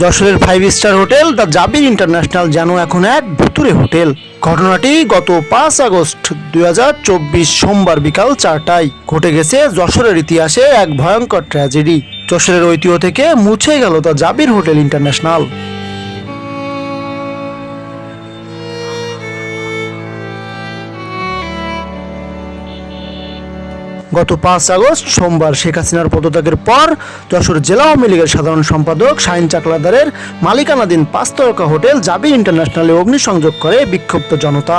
যশোরের five star hotel the Jabir international যেন এখন এক ভুতুরে হোটেল ঘটনাটি গত পাঁচ আগস্ট দুই হাজার চব্বিশ সোমবার বিকাল চারটায় ঘটে গেছে যশোরের ইতিহাসে এক ভয়ঙ্কর ট্র্যাজেডি যশোরের ঐতিহ্য থেকে মুছে গেল দ্য জাবির হোটেল ইন্টারন্যাশনাল গত পাঁচ আগস্ট সোমবার শেখ হাসিনার পদত্যাগের পর যশোর জেলা আওয়ামী লীগের সাধারণ সম্পাদক শাহিন চাকলাদারের মালিকানাধীন পাঁচতারকা হোটেল জাবির ইন্টারন্যাশনালে অগ্নিসংযোগ করে বিক্ষুব্ধ জনতা।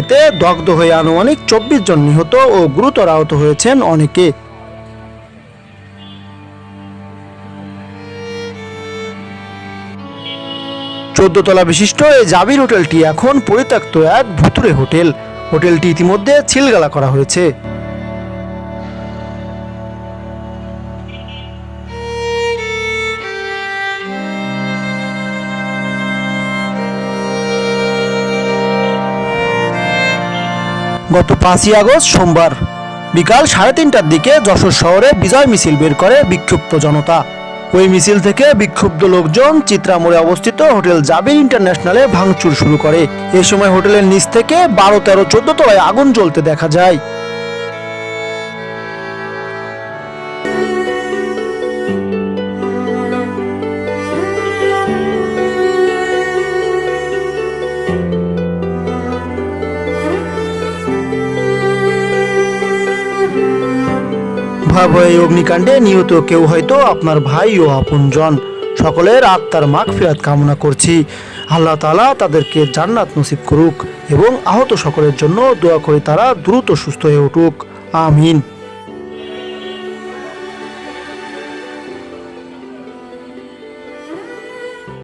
এতে দগ্ধ হয়ে আনুমানিক চব্বিশ জন নিহত ও গুরুতর আহত হয়েছেন অনেকে। চোদ্দ তলা বিশিষ্ট এই জাবির হোটেলটি এখন পরিত্যক্ত এক ভুতুরে হোটেল। হোটেলটি ইতিমধ্যে ছিলগালা করা হয়েছে। গত পাঁচই আগস্ট সোমবার বিকাল সাড়ে তিনটার দিকে যশোর শহরে বিজয় মিছিল বের করে বিক্ষুব্ধ জনতা। ওই মিছিল থেকে বিক্ষুব্ধ লোকজন চিত্রামোড়ে অবস্থিত হোটেল জাবির ইন্টারন্যাশনালে ভাঙচুর শুরু করে। এ সময় হোটেলের নিচ থেকে বারো তেরো চোদ্দ তলায় আগুন জ্বলতে দেখা যায়। ভয়াবহ এই অগ্নিকাণ্ডে নিহত কেউ হয়তো আপনার ভাই ও আপনজন সকলের আত্মার মাগ ফেরাত কামনা করছি। আল্লাহ তালা তাদেরকে জান্নাত নসিব করুক এবং আহত সকলের জন্য দোয়া করে তারা দ্রুত সুস্থ হয়ে উঠুক। আমিন।